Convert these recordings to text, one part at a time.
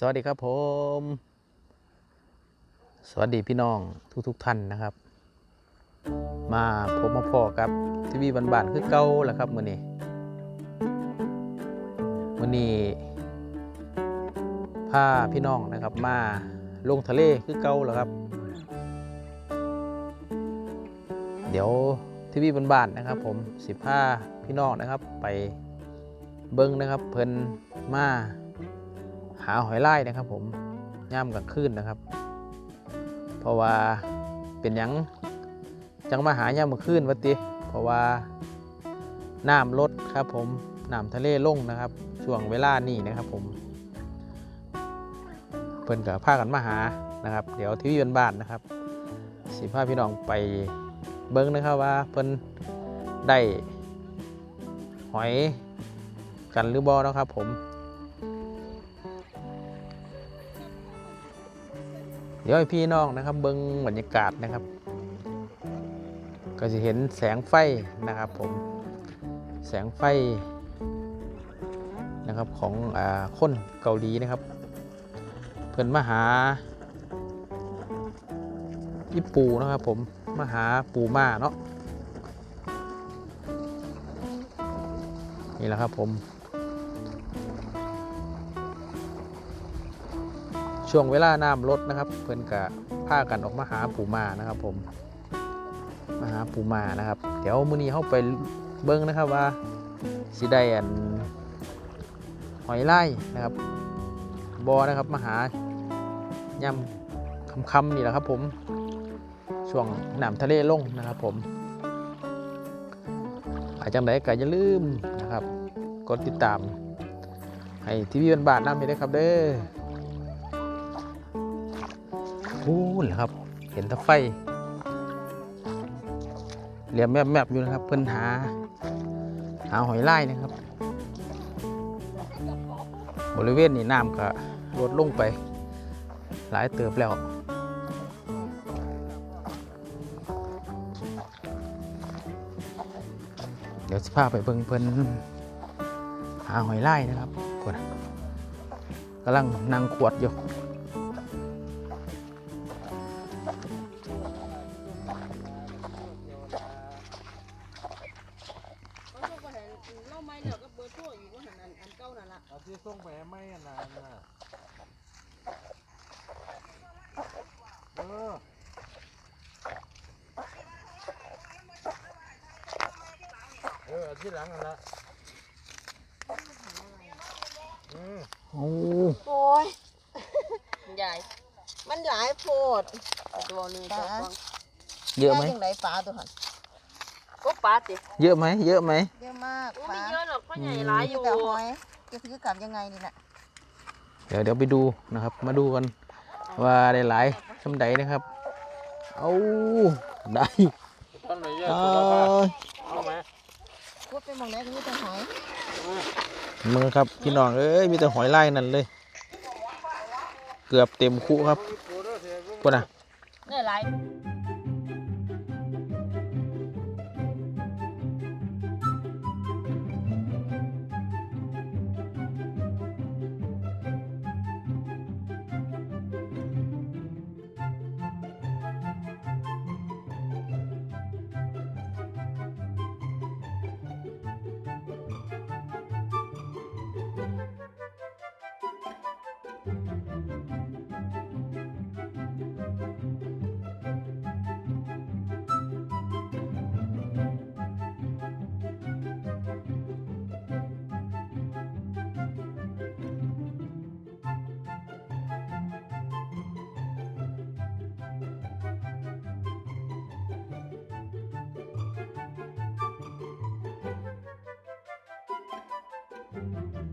สวัสดีครับผม สวัสดีพี่น้องทุกทุกๆท่านนะครับ มาพบมาพอกับทีวีบ้านๆคือเก่าแหละครับมือนี้มื้อนี้พาพี่น้องนะครับมาลงทะเลคือเก่าแล้วครับ เดี๋ยวทีวีบานๆนะครับ ผมสิพาพี่น้องนะครับ ไปเบิ้งนะครับ เพิ่นมา หาหอยไล่นะครับผมย่ามกลางคืนนะครับ เพราะว่าเป็นยังจังมาหาย่ามกลางคืนวะติ เพราะว่าน้ำลดครับผมน้ำทะเลลงนะครับ ช่วงเวลานี้นะครับผมเพิ่นกับพากันมาหานะครับ เดี๋ยวทีวีบ้านนะครับสิพาพี่น้องไปเบิ้งนะครับว่าเพิ่นได้หอยกันหรือบอนะครับผม เดี๋ยวพี่น้องนะครับเบิ้งบรรยากาศนะครับ ก็จะเห็นแสงไฟนะครับผมแสงไฟนะครับของอาคนเกาหลีนะครับ เพื่อนมาหาพี่ปูนะครับผมมาหาปูมาเนาะนี่แหละครับผม ช่วงเวลาน้ำลดนะครับ เพื่อนกะพากันออกมาหาปูมานะครับ ผมมาหาปูมานะครับ เดี๋ยวมื้อนี้เขาไปเบิ้งนะครับว่าสิได้อันหอยไล่นะครับบอนะครับมาหาย่ำคำนี่แหละครับ ผมช่วงน้ำทะเลลงนะครับ ผมอาจจังไดก็อย่าลืมนะครับ กดติดตาม ให้ทีวีบ้านๆน้ำให้ได้ครับเด้อ พูนแหละครับ เห็นตะไฟเหลี่ยมแมบๆอยู่นะครับ เพิ่นหา หาหอยไล่นะครับ บริเวณนี้น้ำก็ลดลงไป หลายเติบแล้วเดี๋ยวสิพาไปเบิ่งเพิ่นหาหอยไล่นะครับพวกน่ะกำลังนั่งขวดอยู่ เห็นเราไม่เหลือก็เบอร์โทรอยู่ว่าหันอันอันเก่านั่นล่ะเอาที่ส่งไปให้ไม่นานน่ะเออเออเอาที่หลังกันละอืมโอ้โอ้ยใหญ่มันหลายโพดตัวนี้ตัวฟังเยอะไหมยังไงปลาตัวหัน ก็ปลาติเยอะไหมเยอะไหมเยอะมากโอ้ปไม่ลาเยอะหรอกเพราะใหญ่หลายอยู่แต่หอยจะซื้อกลับยังไงนี่น่ะเดี๋ยวเดี๋ยวไปดูนะครับ มาดูกันว่าได้หลายชำใดนะครับเอาได้ต้นไหนเยอะเอาตัวละบาทเอาไหมพูดไปมองไหนก็มีแต่หอยมือครับพี่น้องเอ้ยมีแต่หอยไล่นั่นเลย เกือบเต็มคุครับปูเด้อเสียลูกพวกน่ะ เนี่ยหลาย อ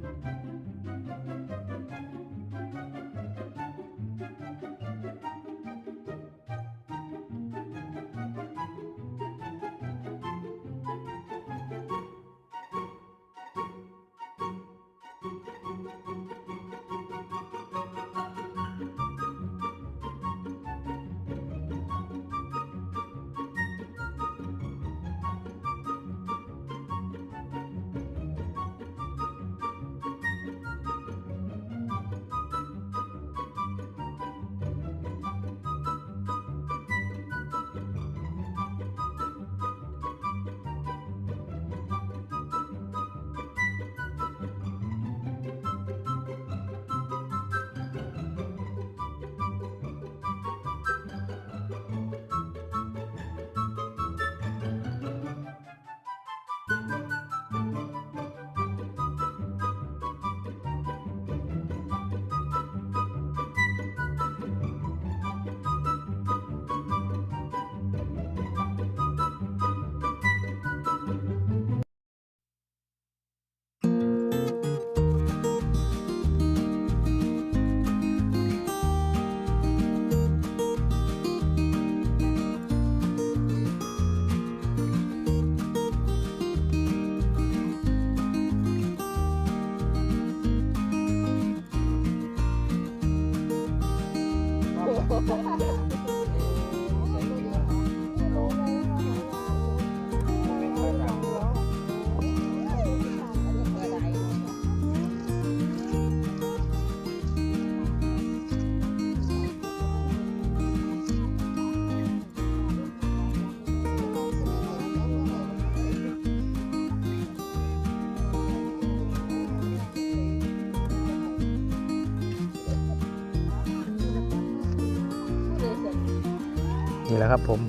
นี่แหละครับผม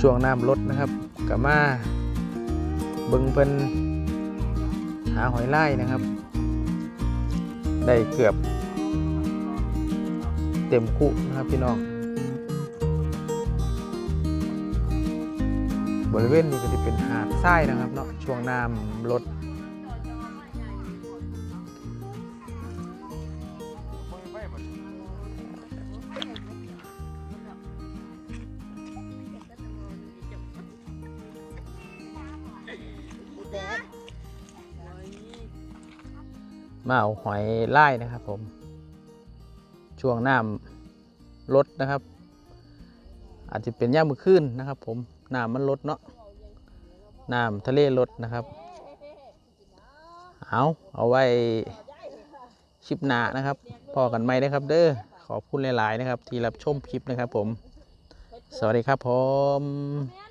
ช่วงน้ำลดนะครับกับมาเบิงเพิ่นหาหอยไล่นะครับ ได้เกือบ เต็มคุนะครับพี่น้องบริเวณนี้ก็จะเป็นหาดทรายนะครับเนาะช่วงน้ำลด มาเอาหอยไล่นะครับผม ช่วงน้ำลดนะครับ อาจจะเป็นย่ามมือขึ้นนะครับ ผมน้ำมันลดเนาะน้ำทะเลลดนะครับ เอาเอาไว้ชิปหนานะครับ พอกันไหมนะครับ เด้อขอบคุณหลาย ๆ นะครับ ที่รับชมคลิปนะครับผม สวัสดีครับผม